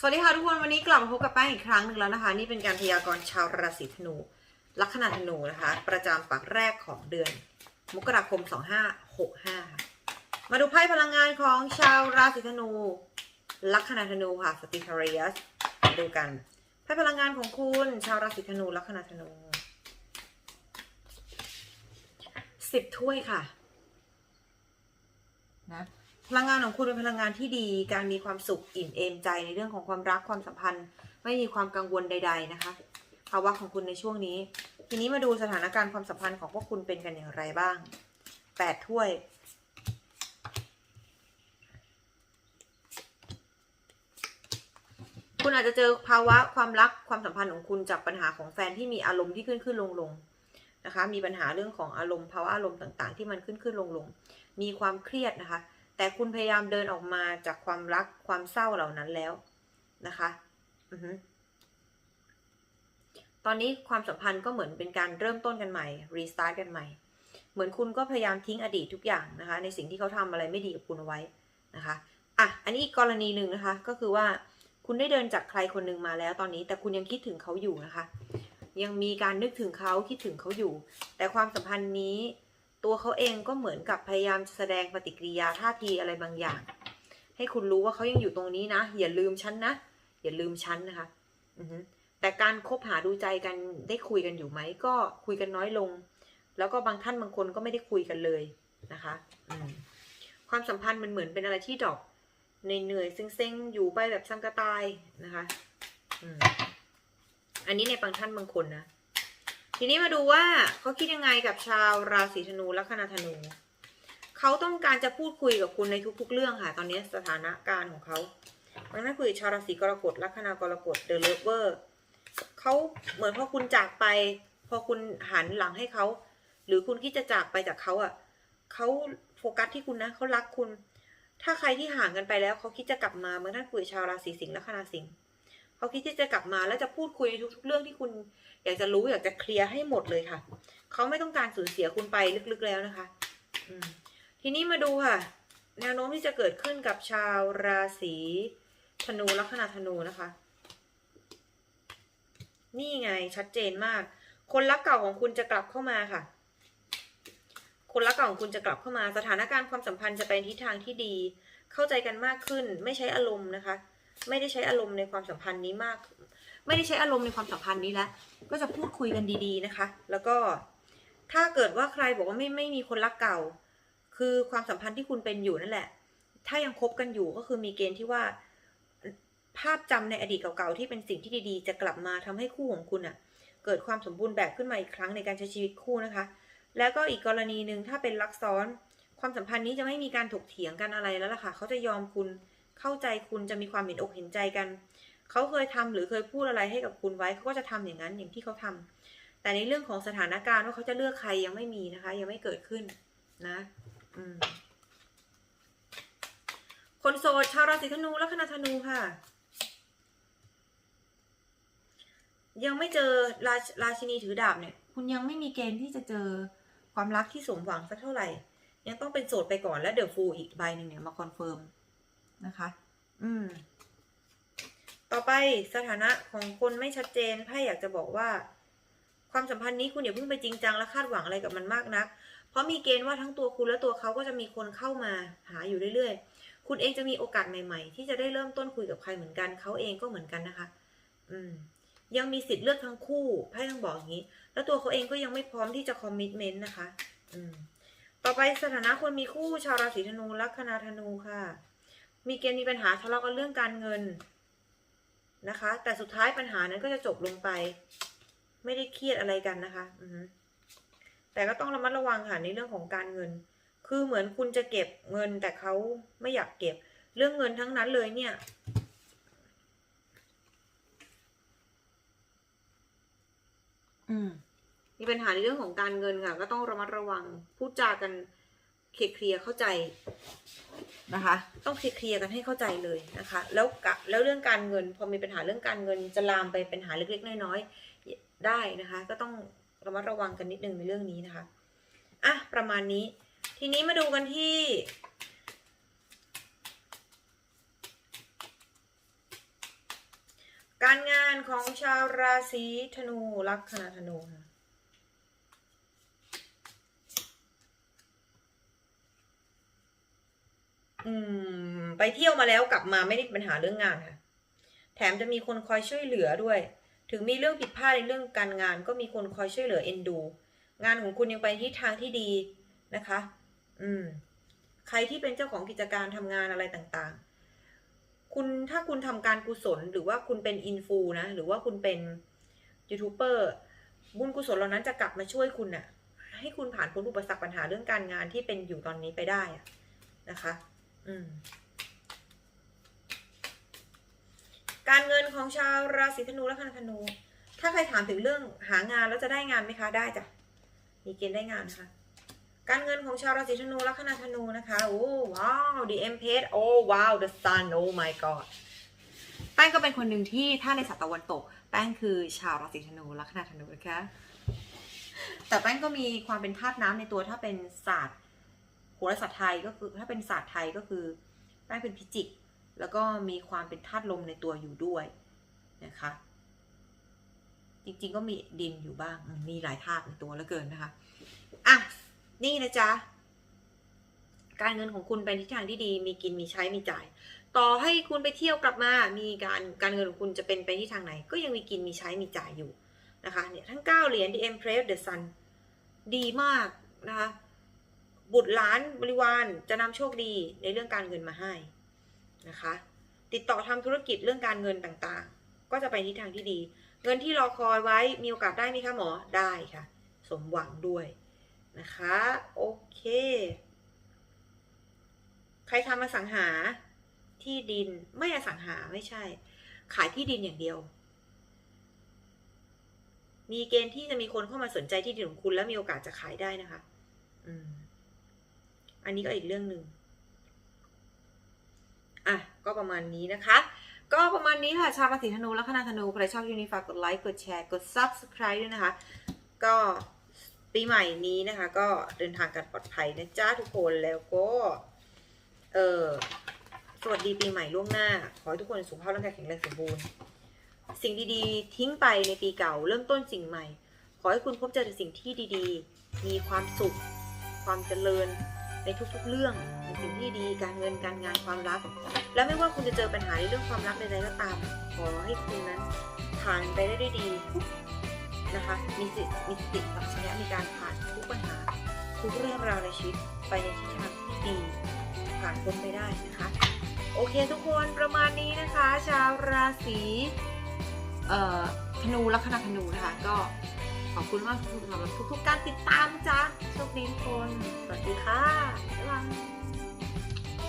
สวัสดีค่ะทุกคนวันนี้กลับมาพบกับแป้งอีกครั้งหนึ่งแล้วนะคะ นี่เป็นการพยากรณ์ชาวราศีธนู ลัคนาธนูนะคะ ประจำปักแรกของเดือน มกราคม 2565 มาดูไพ่พลังงานของชาวราศีธนู ลัคนาธนูค่ะสติทาริยัสมาดูกันไพ่พลังงานของคุณ ชาวราศีธนู ลัคนาธนูสิบถ้วยค่ะนะ พลังงานของคุณเป็นพลังงานที่ดี การมีความสุขอิ่มเอมใจในเรื่องของความรักความสัมพันธ์ ไม่มีความกังวลใด ๆนะคะ ภาวะของคุณในช่วงนี้ ทีนี้มาดูสถานการณ์ความสัมพันธ์ของพวกคุณเป็นกันอย่างไรบ้างแปดถ้วยคุณอาจจะเจอภาวะความรักความสัมพันธ์ของคุณจากปัญหาของแฟนที่มีอารมณ์ที่ขึ้นขึ้นลงลงนะคะ มีปัญหาเรื่องของอารมณ์ภาวะอารมณ์ต่าง ๆ ที่มันขึ้นขึ้นลงลงมีความเครียดนะคะ แต่คุณพยายามเดินออกมาจากความรักความเศร้าเหล่านั้นแล้วนะคะอือตอนนี้ความสัมพันธ์ก็เหมือนเป็นการเริ่มต้นกันใหม่รีสตาร์ทกันใหม่ เหมือนคุณก็พยายามทิ้งอดีตทุกอย่างนะคะ ในสิ่งที่เขาทำอะไรไม่ดีกับคุณเอาไว้นะคะอะอันนี้อีกกรณีหนึ่งนะคะ ก็คือว่าคุณได้เดินจากใครคนหนึ่งมาแล้วตอนนี้ แต่คุณยังคิดถึงเขาอยู่นะคะ ยังมีการนึกถึงเขาคิดถึงเขาอยู่ แต่ความสัมพันธ์นี้ ตัวเขาเองก็เหมือนกับพยายามแสดงปฏิกิริยาท่าทีอะไรบางอย่าง ให้คุณรู้ว่าเขายังอยู่ตรงนี้นะ อย่าลืมฉันนะ อย่าลืมฉันนะคะอือฮึแต่การคบหาดูใจกันได้คุยกันอยู่ไหม ก็คุยกันน้อยลง แล้วก็บางท่านบางคนก็ไม่ได้คุยกันเลยนะคะอืความสัมพันธ์มันเหมือนเป็นอะไรที่ดอกในเหนื่อยๆเซ็งๆอยู่ไปแบบซ้ำกระตายนะคะอือันนี้ในบางท่านบางคนนะ ทีนี้มาดูว่าเขาคิดยังไงกับชาวราศีธนูลัคนาธนูเขาต้องการจะพูดคุยกับคุณในทุก ๆ เรื่องค่ะ ตอนนี้สถานะการณ์ของเขามันไม่คุยชาวราศีกรกฎลัคนากรกฎเดอะเลเวอร์เขาเหมือนพอคุณจากไป พอคุณหันหลังให้เขา หรือคุณคิดจะจากไปจากเขาอะเขาโฟกัสที่คุณนะเขารักคุณ ถ้าใครที่ห่างกันไปแล้วเขาคิดจะกลับมาเมื่อนท่านคุยชาวราศีสิงห์ลัคนาสิงห์ เขาคิดที่จะกลับมาแล้วจะพูดคุยในทุก ๆ เรื่องที่คุณอยากจะรู้อยากจะเคลียร์ให้หมดเลยค่ะเขาไม่ต้องการสูญเสียคุณไปลึกๆแล้วนะคะทีนี้มาดูค่ะ แนวโน้มที่จะเกิดขึ้นกับชาวราศีธนูลัคนาธนูนะคะ นี่ไงชัดเจนมาก คนรักเก่าของคุณจะกลับเข้ามาค่ะ คนรักเก่าของคุณจะกลับเข้ามา สถานการณ์ความสัมพันธ์จะไปทิศทางที่ดี เข้าใจกันมากขึ้น ไม่ใช้อารมณ์นะคะ ไม่ได้ใช้อารมณ์ในความสัมพันธ์นี้มาก ไม่ได้ใช้อารมณ์ในความสัมพันธ์นี้แล้วก็จะพูดคุยกันดี ๆนะคะ แล้วก็ถ้าเกิดว่าใครบอกว่าไม่ไม่มีคนรักเก่า คือความสัมพันธ์ที่คุณเป็นอยู่นั่นแหละ ถ้ายังคบกันอยู่ก็คือมีเกณฑ์ที่ว่า ภาพจำในอดีตเก่าๆที่เป็นสิ่งที่ดีๆ จะกลับมาทำให้คู่ของคุณอะ เกิดความสมบูรณ์แบบขึ้นมาอีกครั้งในการใช้ชีวิตคู่นะคะ แล้วก็อีกกรณีหนึ่งถ้าเป็นรักซ้อน ความสัมพันธ์นี้จะไม่มีการถกเถียงกันอะไรแล้วล่ะค่ะ เขาจะยอมคุณ เข้าใจคุณจะมีความเห็นอกเห็นใจกัน เขาเคยทำหรือเคยพูดอะไรให้กับคุณไว้เขาก็จะทำอย่างนั้นอย่างที่เขาทำแต่ในเรื่องของสถานการณ์ว่าเขาจะเลือกใครยังไม่มีนะคะ ยังไม่เกิดขึ้นนะ อืมคนโสดชาวราศีธนูแลัคนาธนูค่ะ ยังไม่เจอราชราชินีถือดาบเนี่ย คุณยังไม่มีเกณฑ์ที่จะเจอความรักที่สมหวังสักเท่าไหร่ ยังต้องเป็นโสดไปก่อนแล้วเดอะฟูอีกใบหนึ่งเนี่ยมาคอนเฟิร์ม นะคะ อืม ต่อไปสถานะของคนไม่ชัดเจนไพ่อยากจะบอกว่า ความสัมพันธ์นี้คุณอย่าเพิ่งไปจริงจังและคาดหวังอะไรกับมันมากนัก เพราะมีเกณฑ์ว่าทั้งตัวคุณและตัวเขาก็จะมีคนเข้ามาหาอยู่เรื่อยๆ คุณเองจะมีโอกาสใหม่ๆ ที่จะได้เริ่มต้นคุยกับใครเหมือนกัน เขาเองก็เหมือนกันนะคะ อืม ยังมีสิทธิ์เลือกทั้งคู่ไพ่ต้องบอกอย่างนี้ แล้วตัวเขาเองก็ยังไม่พร้อมที่จะคอมมิชเมนต์นะคะ อืมต่อไปสถานะคนมีคู่ชาวราศีธนูลัคนาธนูค่ะ มีเกณฑ์มีปัญหาทะเลาะกันเรื่องการเงินนะคะ แต่สุดท้ายปัญหานั้นก็จะจบลงไป ไม่ได้เครียดอะไรกันนะคะ อือฮึแต่ก็ต้องระมัดระวังค่ะในเรื่องของการเงิน คือเหมือนคุณจะเก็บเงินแต่เขาไม่อยากเก็บ เรื่องเงินทั้งนั้นเลยเนี่ย อืมมีปัญหาในเรื่องของการเงินค่ะ ก็ต้องระมัดระวัง พูดจากัน เคลียร์เข้าใจนะคะ ต้องเคลียร์กันให้เข้าใจเลยนะคะ แล้วกะแล้วเรื่องการเงิน พอมีปัญหาเรื่องการเงินจะลามไปเป็นปัญหาเล็กๆน้อยๆได้นะคะ ก็ต้องระมัดระวังกันนิดนึงในเรื่องนี้นะคะอะประมาณนี้ ทีนี้มาดูกันที่การงานของชาวราศีธนูลัคนาธนูค่ะ อืม ไปเที่ยวมาแล้วกลับมาไม่ได้ปัญหาเรื่องงานค่ะ แถมจะมีคนคอยช่วยเหลือด้วย ถึงมีเรื่องผิดพลาดในเรื่องการงาน ก็มีคนคอยช่วยเหลือเอ็นดู งานของคุณยังไปที่ทางที่ดีนะคะ อืม ใครที่เป็นเจ้าของกิจการทำงานอะไรต่างๆ คุณถ้าคุณทำการกุศล หรือว่าคุณเป็นอินฟูนะ หรือว่าคุณเป็นยูทูบเบอร์บุญกุศลเหล่านั้นจะกลับมาช่วยคุณน่ะ ให้คุณผ่านพ้นอุปสรรคปัญหาเรื่องการงานที่เป็นอยู่ตอนนี้ไปได้นะคะ การเงินของชาวราศีธนูและคณธนู ถ้าใครถามถึงเรื่องหางานแล้วจะได้งานไหมคะ ได้จ้ะ มีเกณฑ์ได้งานนะคะ การเงินของชาวราศีธนูและคณธนูนะคะ โอ้ว้าว the empress โอ้ว้าว the sun oh my god แป้งก็เป็นคนหนึ่งที่ถ้าในศาสตร์ตะวันตก แป้งคือชาวราศีธนูแลัคนาธนูนะคะ แต่แป้งก็มีความเป็นธาตุน้ำในตัวถ้าเป็นศาสตร์ โหราศาสตร์ไทยก็คือถ้าเป็นศาสตร์ไทยก็คือแป้เป็นพิจิก แล้วก็มีความเป็นธาตุลมในตัวอยู่ด้วยนะคะ จริงๆก็มีดินอยู่บ้างมีหลายธาตุในตัวเหลือเกินนะคะอะนี่นะจ๊ะการเงินของคุณไปทิศทางที่ดี มีกินมีใช้มีจ่าย ต่อให้คุณไปเที่ยวกลับมา มีการการเงินของคุณจะเป็นไปที่ทางไหน ก็ยังมีกินมีใช้มีจ่ายอยู่นะคะเนี่ยทั้ง 9 เหรียญ The Empress The Sun ดีมากนะคะ บุตรหลานบริวารจะนำโชคดีในเรื่องการเงินมาให้นะคะ ติดต่อทำธุรกิจเรื่องการเงินต่างๆ ก็จะไปทิศทางที่ดี เงินที่รอคอยไว้มีโอกาสได้ไหมคะหมอได้ค่ะ สมหวังด้วยนะคะโอเค ใครทำอสังหาที่ดินไม่อสังหาไม่ใช่ ขายที่ดินอย่างเดียว มีเกณฑ์ที่จะมีคนเข้ามาสนใจที่ดินของคุณ แล้วมีโอกาสจะขายได้นะคะ อืม อันนี้ก็อีกเรื่องหนึ่งอะก็ประมาณนี้นะคะ ก็ประมาณนี้ค่ะชาวราศีธนูและคณะธนูใครชอบยูนิฝากกดไลค์กดแชร์กด subscribe ด้วยนะคะ ก็ปีใหม่นี้นะคะ ก็เดินทางกันปลอดภัยนะจ๊ะทุกคนแล้วก็ เออสวัสดีปีใหม่ล่วงหน้า ขอให้ทุกคนสุขภาพร่างกายแข็งแรงสมบูรณ์ สิ่งดีๆ ทิ้งไปในปีเก่า เริ่มต้นสิ่งใหม่ ขอให้คุณพบเจอแต่สิ่งที่ดีๆ มีความสุข ความเจริญ ในทุกๆเรื่องในสิ่งที่ดีการเงินการงานความรัก และไม่ว่าคุณจะเจอปัญหาในเรื่องความรักใดๆก็ตาม ขอให้คุณนั้นผ่านไปได้ด้วยดีนะคะมีสิทธิ์มีสติสัมปชัญญะในการผ่านทุกปัญหา ทุกเรื่องราวในชีวิตไปในทิศทางที่ดีผ่านพ้นไปได้นะคะ โอเคทุกคนประมาณนี้นะคะ ชาวราศีเอ่อธนูลัคนาธนูนะคะก็ อบคุณมากสำหรับทุกๆการติดตามจ้าโชคดีทุกคน สวัสดีค่ะบ๊ายบาย